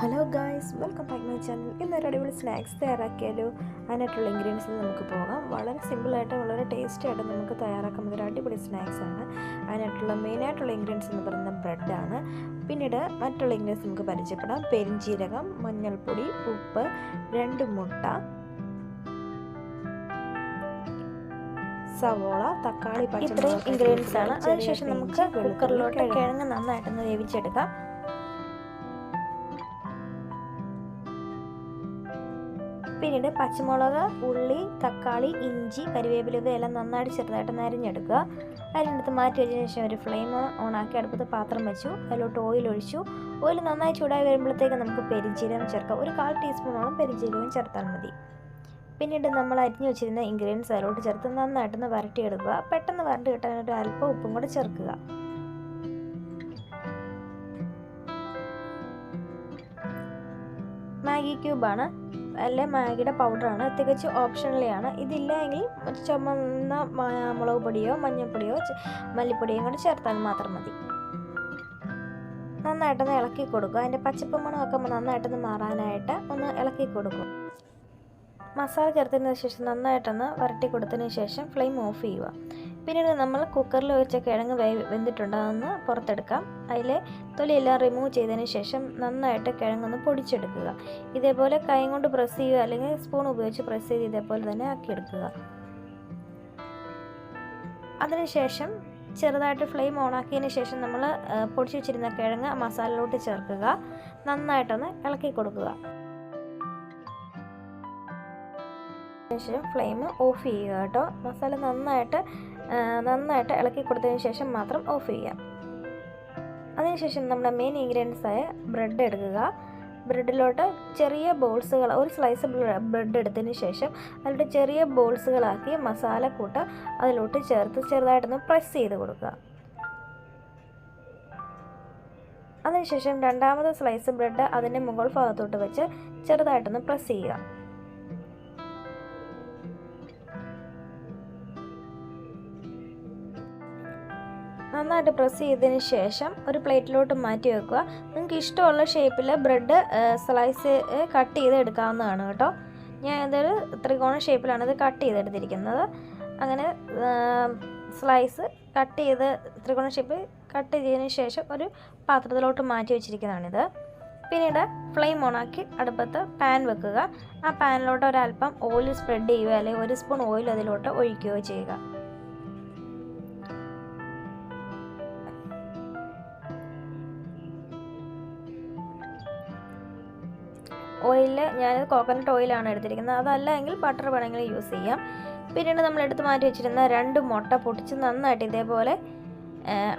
Hello guys welcome back my channel ഇന്നൊരു അടിപൊളി snacks തയ്യാറാക്കിയാലോ? അതിനായിട്ടുള്ള ഇൻഗ്രീഡിയൻസിൽ നമുക്ക് പോകാം. വളരെ സിമ്പിളായിട്ട് വളരെ ടേസ്റ്റി ആയിട്ട് നമുക്ക് തയ്യാറാക്കാൻ ഒരു അടിപൊളി സ്നാക്സ് ആണ്. അതിനായിട്ടുള്ള മെയിനായിട്ടുള്ള ഇൻഗ്രീഡിയൻസ് എന്ന് പറയുന്നത് ബ്രെഡാണ് പിന്നീട് മറ്റുള്ള ഇൻഗ്രീഡിയൻസ് നമുക്ക് പരിചയപ്പെടാം. പെരിഞ്ജീരകം മഞ്ഞൾപ്പൊടി ഉപ്പ് രണ്ട് മുട്ട സവോള തക്കാളി ഇത്രയും ഇൻഗ്രീഡിയൻസ് ആണ്. അതിനുശേഷം നമുക്ക് കുക്കറിലോട്ട് കിഴങ്ങ്. നന്നായിട്ടൊന്ന് വേവിച്ചെടുക്കാം. പിന്നീട് പച്ചമുളക് ഉള്ളി തക്കാളി ഇഞ്ചി കരിവേപ്പില ഇതെല്ലാം നന്നായിട്ട് ചെറുതായിട്ട് നരഞ്ഞെടുക്കുക. അതിനടുത്ത് മാറ്റി വെച്ചതിന് ശേഷം ഒരു ഫ്ലെയിം ഓണാക്കി അടുപ്പത്ത് പാത്രം വെച്ചു. അതിലോട്ട് ഓയിൽ ഒഴിച്ചു. ഓയിൽ നന്നായി ചൂടായി വരുമ്പോഴത്തേക്ക് നമുക്ക് പെരിഞ്ചീരകം ചേർക്കാം. ഒരു കാൽ ടീസ്പൂണോളം പെരിഞ്ചീരകം ചേർത്താൽ മതി. പിന്നീട് നമ്മൾ അരിഞ്ഞു വെച്ചിരുന്ന ഇൻഗ്രീഡിയൻസ് അതിലോട്ട് ചേർത്ത് നന്നായിട്ടൊന്ന് വരട്ടിയെടുക്കുക. പെട്ടെന്ന് വരട്ടി കിട്ടാനായിട്ട് അല്പം ഉപ്പും കൂടെ ചേർക്കുക. മാഗി ക്യൂബാണ്. അല്ലെ മാഗിയുടെ പൗഡറാണ്. തികച്ചും ഓപ്ഷണലിയാണ്. ഇതില്ലെങ്കിൽ ചുമന്ന മുളക് പൊടിയോ മഞ്ഞൾപ്പൊടിയോ മല്ലിപ്പൊടിയോ കൂടെ ചേർത്താൽ മാത്രം മതി. നന്നായിട്ടൊന്ന് ഇളക്കി കൊടുക്കുക. അതിന്റെ പച്ചപ്പ് മണമൊക്കെ നന്നായിട്ടൊന്ന് മാറാനായിട്ട് ഒന്ന് ഇളക്കി കൊടുക്കും മസാല ചേർത്തതിന് ശേഷം നന്നായിട്ടൊന്ന് വരട്ടി കൊടുത്തതിന് ശേഷം ഫ്ലെയിം ഓഫ് ചെയ്യുക. പിന്നീട് നമ്മൾ കുക്കറിൽ വെച്ച കിഴങ്ങ് വേ വെന്തിട്ടുണ്ടാകുന്ന പുറത്തെടുക്കാം. അതിലെ തൊലിയെല്ലാം റിമൂവ് ചെയ്തതിന് ശേഷം നന്നായിട്ട് കിഴങ്ങൊന്ന് പൊടിച്ചെടുക്കുക. ഇതേപോലെ കൈ കൊണ്ട് പ്രസ് ചെയ്യുക അല്ലെങ്കിൽ സ്പൂൺ ഉപയോഗിച്ച് പ്രസ് ചെയ്ത് ഇതേപോലെ തന്നെ ആക്കിയെടുക്കുക. അതിനുശേഷം ചെറുതായിട്ട് ഫ്ലെയിം ഓണാക്കിയതിന് ശേഷം നമ്മൾ പൊടിച്ചു വെച്ചിരുന്ന കിഴങ്ങ് മസാലയിലോട്ട് ചേർക്കുക. നന്നായിട്ടൊന്ന് ഇളക്കി കൊടുക്കുക. ശേഷം ഫ്ലെയിം ഓഫ് ചെയ്യുക കേട്ടോ. മസാല നന്നായിട്ട് നന്നായിട്ട് ഇളക്കി കൊടുത്തതിന് ശേഷം മാത്രം ഓഫ് ചെയ്യാം. അതിനുശേഷം നമ്മുടെ മെയിൻ ഇൻഗ്രീഡിയൻസ് ആയ ബ്രെഡ് എടുക്കുക. ബ്രെഡിലോട്ട് ചെറിയ ബോൾസുകൾ ഒരു സ്ലൈസ് ബ്രെഡ് എടുത്തതിന് ശേഷം അതിലോട്ട് ചെറിയ ബോൾസുകളാക്കി മസാല കൂട്ട് അതിലോട്ട് ചേർത്ത് ചെറുതായിട്ടൊന്ന് പ്രസ് ചെയ്ത് കൊടുക്കുക. അതിനുശേഷം രണ്ടാമത് സ്ലൈസ് ബ്രെഡ് അതിന്റെ മുകൾ ഭാഗത്തോട്ട് വെച്ച് ചെറുതായിട്ടൊന്ന് പ്രസ് ചെയ്യുക. നന്നായിട്ട് പ്രസ് ചെയ്തതിന് ശേഷം ഒരു പ്ലേറ്റിലോട്ട് മാറ്റി വെക്കുക. നിങ്ങൾക്ക് ഇഷ്ടമുള്ള ഷേപ്പിൽ ബ്രെഡ് സ്ലൈസ് കട്ട് ചെയ്ത് എടുക്കാവുന്നതാണ് കേട്ടോ. ഞാൻ ഇതൊരു ത്രികോണ ഷേപ്പിലാണ് ഇത് കട്ട് ചെയ്തെടുത്തിരിക്കുന്നത്. അങ്ങനെ സ്ലൈസ് കട്ട് ചെയ്ത് ത്രികോണ ഷേപ്പ് കട്ട് ചെയ്തതിന് ശേഷം ഒരു പാത്രത്തിലോട്ട് മാറ്റി വെച്ചിരിക്കുന്നതാണിത്. പിന്നീട് ഫ്ലെയിം ഓണാക്കി അടുപ്പത്ത് പാൻ വെക്കുക. ആ പാനിലോട്ട് ഒരല്പം ഓയിൽ സ്പ്രെഡ് ചെയ്യുക അല്ലെങ്കിൽ ഒരു സ്പൂൺ ഓയിൽ അതിലോട്ട് ഒഴിക്കുകയോ ചെയ്യുക. ഓയിൽ ഞാൻ കോക്കനട്ട് ഓയിലാണ് എടുത്തിരിക്കുന്നത്. അതല്ല എങ്കിൽ ബട്ടർ വേണമെങ്കിൽ യൂസ് ചെയ്യാം. പിന്നീട് നമ്മൾ എടുത്ത് മാറ്റി വെച്ചിരുന്ന രണ്ട് മുട്ട പൊട്ടിച്ച് നന്നായിട്ട് ഇതേപോലെ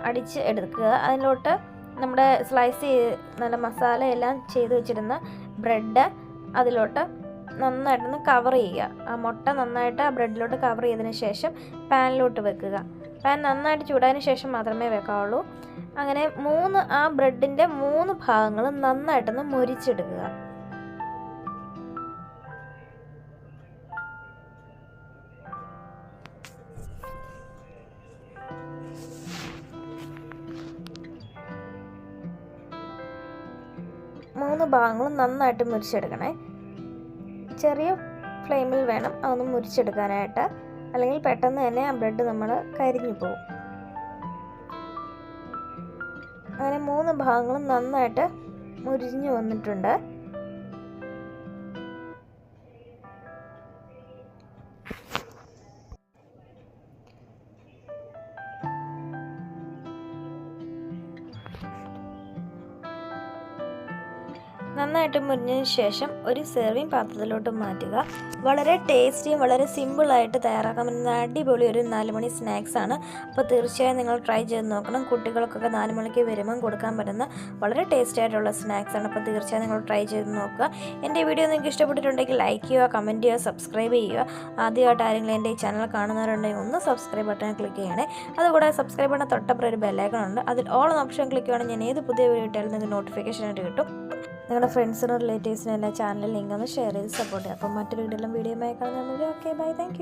അടിച്ച് എടുക്കുക. അതിലോട്ട് നമ്മുടെ സ്ലൈസ് ചെയ്ത് നല്ല മസാല എല്ലാം ചെയ്ത് വെച്ചിരുന്ന ബ്രെഡ് അതിലോട്ട് നന്നായിട്ടൊന്ന് കവർ ചെയ്യുക. ആ മുട്ട നന്നായിട്ട് ആ ബ്രെഡിലോട്ട് കവർ ചെയ്തതിന് ശേഷം പാനിലോട്ട് വെക്കുക. പാൻ നന്നായിട്ട് ചൂടായതിന് ശേഷം മാത്രമേ വെക്കാവുള്ളൂ. അങ്ങനെ മൂന്ന് ആ ബ്രെഡിന്റെ മൂന്ന് ഭാഗങ്ങളും നന്നായിട്ടൊന്ന് മുരിച്ചെടുക്കുക. മൂന്ന് ഭാഗങ്ങളും നന്നായിട്ട് മുരിച്ചെടുക്കണേ. ചെറിയ ഫ്ലെയിമിൽ വേണം അതൊന്ന് മുരിച്ചെടുക്കാനായിട്ട്. അല്ലെങ്കിൽ പെട്ടെന്ന് തന്നെ ആ ബ്രെഡ് നമ്മൾ കരിഞ്ഞു പോകും. അങ്ങനെ മൂന്ന് ഭാഗങ്ങളും നന്നായിട്ട് മുരിഞ്ഞു വന്നിട്ടുണ്ട്. നന്നായിട്ട് മുരിഞ്ഞതിന് ശേഷം ഒരു സെർവിങ് പാത്രത്തിലോട്ട് മാറ്റുക. വളരെ ടേസ്റ്റിയും വളരെ സിമ്പിളായിട്ട് തയ്യാറാക്കാൻ പറ്റുന്ന അടിപൊളി ഒരു നാലുമണി സ്നാക്സ് ആണ്. അപ്പോൾ തീർച്ചയായും നിങ്ങൾ ട്രൈ ചെയ്ത് നോക്കണം. കുട്ടികൾക്കൊക്കെ നാല് മണിക്ക് വരുമ്പം കൊടുക്കാൻ പറ്റുന്ന വളരെ ടേസ്റ്റി ആയിട്ടുള്ള സ്നാക്സ് ആണ്. അപ്പോൾ തീർച്ചയായും നിങ്ങൾ ട്രൈ ചെയ്ത് നോക്കുക. എന്റെ വീഡിയോ നിങ്ങൾക്ക് ഇഷ്ടപ്പെട്ടിട്ടുണ്ടെങ്കിൽ ലൈക്ക് ചെയ്യുക കമന്റ് ചെയ്യുക സബ്സ്ക്രൈബ് ചെയ്യുക. ആദ്യമായിട്ട് ആരെങ്കിലും എന്റെ ഈ ചാനൽ കാണുന്നവരുണ്ടെങ്കിൽ ഒന്ന് സബ്സ്ക്രൈബ് ബട്ടൺ ക്ലിക്ക് ചെയ്യണേ. അതുകൂടെ സബ്സ്ക്രൈബ് ബട്ടൺ തൊട്ടപ്പുറം ഒരു ബെല്ലൈക്കൺ ഉണ്ട്. അതിൽ ഓൾ ഓപ്ഷൻ ക്ലിക്ക് ചെയ്യുകയാണെങ്കിൽ ഞാൻ ഏത് പുതിയ വീഡിയോ ഇട്ടാലും നിങ്ങൾക്ക് നോട്ടിഫിക്കേഷൻ ആയിട്ട് കിട്ടും. നിങ്ങളുടെ ഫ്രണ്ട്സിനും റിലേറ്റീവ്സിനും എല്ലാ ചാനൽ ലിങ്ക് ഒന്ന് ഷെയർ ചെയ്ത് സപ്പോർട്ട് ചെയ്യുക. അപ്പോൾ മറ്റൊരു വീഡിയോയിലും വീഡിയോ കാണാൻ ഓക്കെ ബൈ താങ്ക്